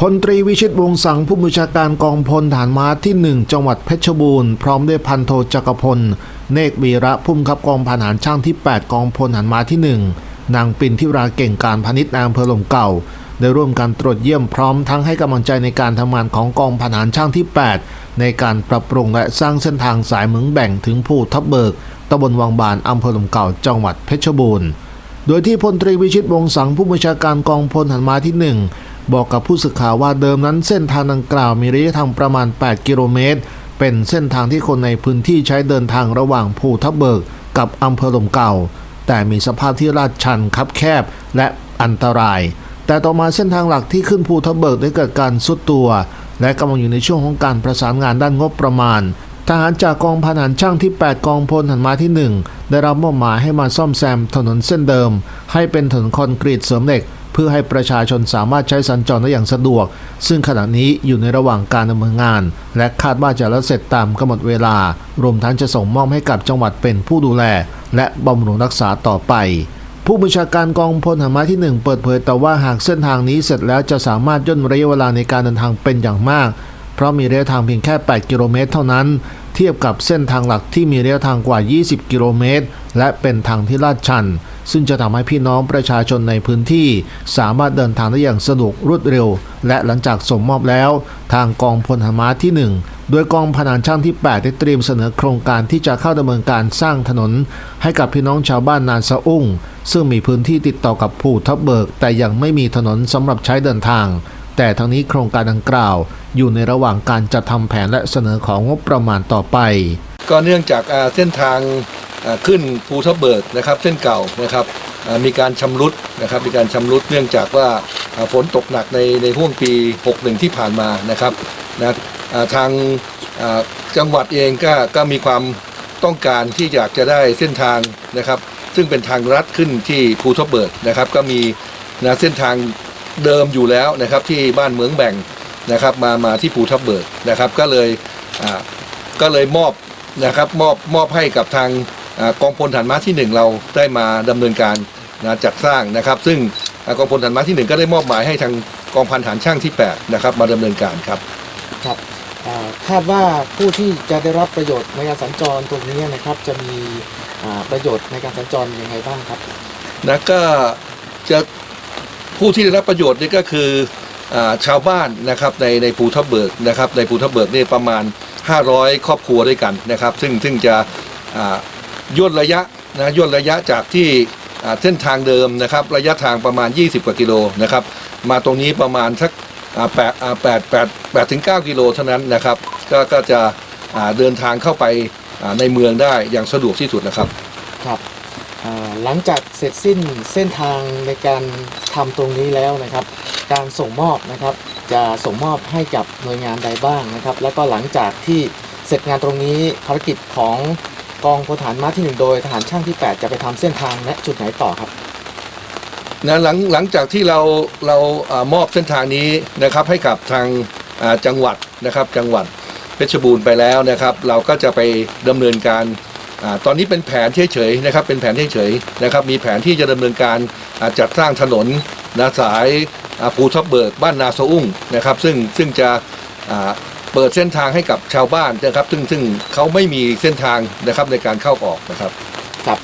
พลตรีวิชิตวงสังผู้บัญชาการกองพลฐานม้าที่ 1 จังหวัดเพชรบูรณ์พร้อมด้วยพันโทจักรพล เนกวีระพุ่มขับกองพันหารช่างที่ 8 กองพลฐานม้าที่ 1 นางปินทิราเก่งการพาณิชย์นายอำเภอหลมเก่า ได้ร่วมกันตรวจเยี่ยมพร้อมทั้งให้กำลังใจในการทำงานของกองพันหารช่างที่ 8 ในการปรับปรุงและสร้างเส้นทางสายเมืองแบ่งถึงภูทับเบิกตำบลวังบานอำเภอหลมเก่าจังหวัดเพชรบูรณ์โดยที่พลตรีวิชิตวงสังผู้บัญชาการกองพลหันมาที่ 1 บอกกับผู้สื่อข่าวว่าเดิมนั้นเส้นทางดังกล่าวมีระยะทางประมาณ 8 กิโลเมตร เป็นเส้นทางที่คนในพื้นที่ใช้เดินทางระหว่างภูทับเบิกกับอำเภอลมเก่า แต่มีสภาพที่ลาดชันคับแคบและอันตราย แต่ต่อมาเส้นทางหลักที่ขึ้นภูทับเบิกได้เกิดการสุดตัว และกำลังอยู่ในช่วงของการประสานงานด้านงบประมาณทหารจากกองพันหันช่างที่ 8 กองพลหันมาที่ 1 ได้รับมอบหมายให้มาซ่อมแซมถนนเส้นเดิม ให้เป็นถนนคอนกรีตเสริมเหล็ก เพื่อให้ประชาชนสามารถใช้สัญจรได้อย่างสะดวก ซึ่งขณะนี้อยู่ในระหว่างการดำเนินงาน และคาดว่าจะแล้วเสร็จตามกำหนดเวลา รวมทั้งจะส่งมอบให้กับจังหวัดเป็นผู้ดูแล และบำรุงรักษาต่อไปผู้บัญชาการกองพลหันมาที่ 1 เปิดเผยแต่ว่าหากเส้นทางนี้เสร็จแล้วจะสามารถย่นระยะเวลาในการเดินทางเป็นอย่างมาก เพราะมีระยะทางเพียงแค่ 8 กิโลเมตรเท่านั้น เทียบกับเส้นทางหลักที่มีระยะทางกว่า 20 กิโลเมตร และเป็นทางที่ลาดชัน ซึ่งจะทำให้พี่น้องประชาชนในพื้นที่ สามารถเดินทางได้อย่างสะดวกรวดเร็ว และหลังจากส่งมอบแล้ว ทางกองพลหนม้าที่ 1 โดยกองพนานช่างที่ 8 ได้เตรียมเสนอโครงการที่จะเข้าดำเนินการสร้างถนน ให้กับพี่น้องชาวบ้านนานสะอุ้ง ซึ่งมีพื้นที่ติดต่อกับภูทับเบิก แต่ยังไม่มีถนนสำหรับใช้เดินทาง แต่ทั้งนี้โครงการดังกล่าว อยู่ในระหว่างการจัดทำแผนและเสนอของงบประมาณต่อไป ก็เนื่องจากเส้นทาง ขึ้นภูทับเบิกนะครับเส้นเก่านะครับมีการชำรุดนะครับมีการชำรุดเนื่องจากว่าฝนตกหนักในในห่วงปี 61 ที่ผ่านมานะครับนะทางจังหวัดเองก็ก็มีความต้องการที่อยากจะได้เส้นทางนะครับ ซึ่งเป็นทางลัดขึ้นที่ภูทับเบิกนะครับ ก็มีนะเส้นทางเดิมอยู่แล้วนะครับที่บ้านเมืองแบ่งนะครับมามาที่ภูทับเบิกนะครับ ก็เลยก็เลยมอบนะครับมอบมอบให้กับทาง กองพลฐานม้าที่หนึ่งเราได้มาดำเนินการนะจัดสร้างนะครับ ซึ่งอ่ากองพลฐานม้าที่หนึ่งก็ได้มอบหมายให้ทางกองพันฐานช่างที่8นะครับมาดำเนินการครับครับอ่าคาดว่าผู้ที่จะได้รับประโยชน์ในการสัญจรตรงนี้นะครับจะมีอ่าประโยชน์ในการสัญจรยังไงบ้างครับนะก็จะผู้ที่ได้รับประโยชน์นี่ก็คืออาชาวบ้านนะครับในในภูทับเบิกนะครับในภูทับเบิกนี่ประมาณ 500 ครอบครัวด้วยกันนะครับ ซึ่งซึ่งจะอ่า ย่นระยะนะย่นระยะจากที่เส้นทางเดิมนะครับระยะทางประมาณ 20 กว่ากิโลนะครับมาตรงนี้ประมาณสักแปดแปดแปดแปดถึงเก้ากิโลเท่านั้นนะครับก็ก็จะเดินทางเข้าไปในเมืองได้อย่างสะดวกที่สุดนะครับครับหลังจากเสร็จสิ้นเส้นทางในการทำตรงนี้แล้วนะครับ การส่งมอบนะครับจะส่งมอบให้กับหน่วยงานใดบ้างนะครับ แล้วก็หลังจากที่เสร็จงานตรงนี้ภารกิจของ กองพลฐานม้าที่หนึ่งโดยทหารช่างที่ 8 จะไปทำเส้นทางและจุดไหนต่อครับ นะหลังหลังจากที่เราเราอามอบเส้นทางนี้นะครับให้กับทางอ่าจังหวัดนะครับจังหวัดเพชรบูรณ์ไปแล้วนะครับ เราก็จะไปดำเนินการอาตอนนี้เป็นแผนเฉยๆนะครับเป็นแผนเฉยๆนะครับมีแผนที่จะดำเนินการอ่าจัดสร้างถนนนะสายอ่าภูทับเบิกบ้านนาสะอุ้งนะครับซึ่งซึ่งจะอ่า เปิดเส้นทางให้กับชาวบ้านนะครับ ซึ่งซึ่งเขาไม่มีเส้นทางนะครับในการเข้าออกนะครับ ครับ